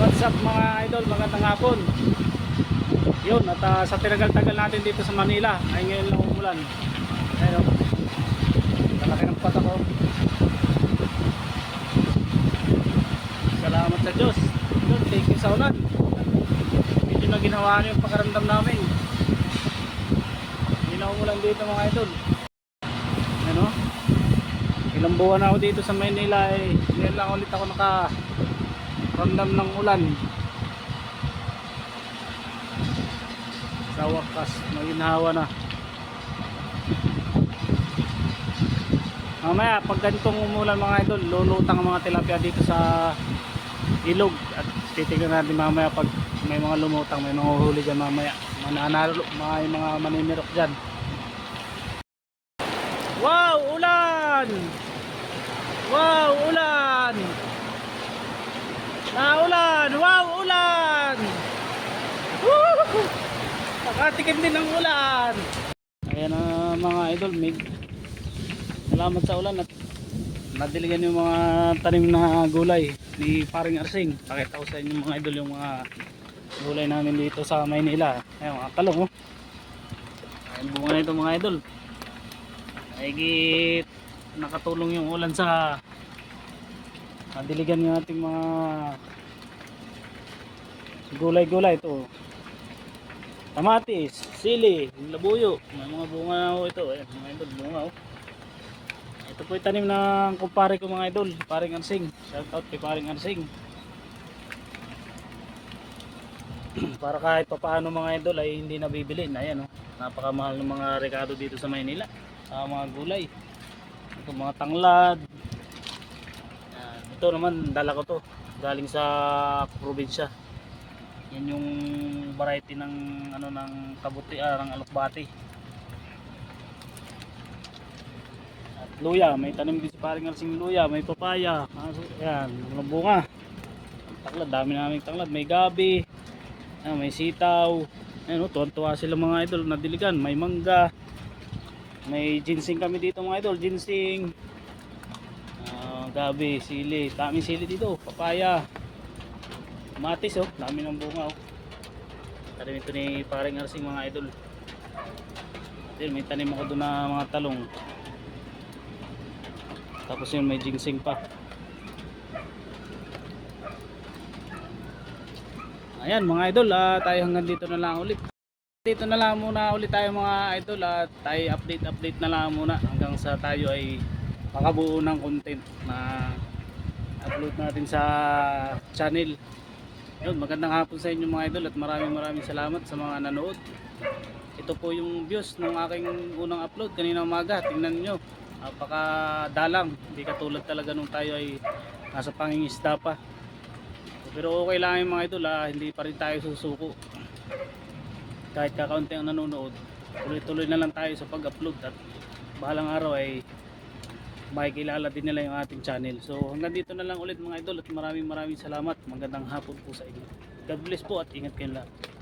What's up mga idol, magandang hapon. Yun, at ah, sa tinagal-tagal natin dito sa Manila, ay ngayon lang umulan. Ayun, oh. Malaki ng pata ko. Salamat sa Diyos. Yun, thank you sa ulan. Medyo na ginawa niyo yung pakaramdam namin. Hindi na umulan dito mga idol. Ano? Ilang buwan ako dito sa Manila eh. Ngayon lang ulit ako naka ramdam ng ulan. Sa wakas, maginhawa na. Mamaya, pag ganitong umulan mga idol, lulutang ang mga tilapia dito sa ilog. At titignan natin mamaya pag may mga lumutang, may mga huli dyan mamaya. Mananalo, may mga manimirok dyan. Wow, ulan! Wow, ulan! Naulan! Wow, ulan! Woo! Nakatikim din ng ulan! Ayan na mga idol, mig. Salamat sa ulan at nadiligan yung mga tanim na gulay ni Paring Arsing. Pakita ko sa inyo mga idol yung mga gulay namin dito sa Maynila. Ayan mga talong oh. Ayan bunga na ito mga idol. Higit nakatulong yung ulan sa nadiligan ng ating mga gulay-gulay ito kamatis, sili, labuyo. May mga bunga ho ito. Ayan mga idol bunga oh. Ito po yung tanim ng kumpare ko mga idol. Paring ansing. Shout out kay paring ansing. Para kahit papaano mga idol ay hindi nabibili na yan oh. Napakamahal ng mga rekado dito sa Maynila. Sa mga gulay. Ito mga tanglad. Ito naman dala ko to. Galing sa probinsya yan yung variety ng ano ng kabuti ah, ng alokbati. At luya may tanim din si paring alsing luya may papaya yan mga bunga. Tanglad dami naming tanglad. May gabi ah, may sitaw. Ayan, oh, tuwan-tuwa sila mga idol na diligan may mangga. May ginseng kami dito mga idol ginseng. Ah, gabi, sili. Daming sili dito papaya matis oh. Dami ng bunga oh. Tanim ito ni paring arsing mga idol. Then, may tanim ako doon na mga talong. Tapos yun may ginseng pa. Ayan mga idol ah, tayo hanggang dito na lang ulit. Dito na lang muna ulit tayo mga idol at tayo update update na lang muna hanggang sa tayo ay makabuo ng content na upload natin sa channel yun magandang hapon sa inyo mga idol at maraming maraming salamat sa mga nanood. Ito po yung views ng aking unang upload kanina umaga. Tingnan nyo napakadalang. Hindi katulad talaga nung tayo ay nasa pangingisda pa. Pero okay lang yung mga idol ah, hindi pa rin tayo susuko. Kahit kakaunti ang nanonood tuloy-tuloy na lang tayo sa pag-upload at bahalang araw ay makikilala din nila yung ating channel. So hanggang dito na lang ulit mga idol at maraming maraming salamat. Magandang hapon po sa inyo. God bless po at ingat kayo lahat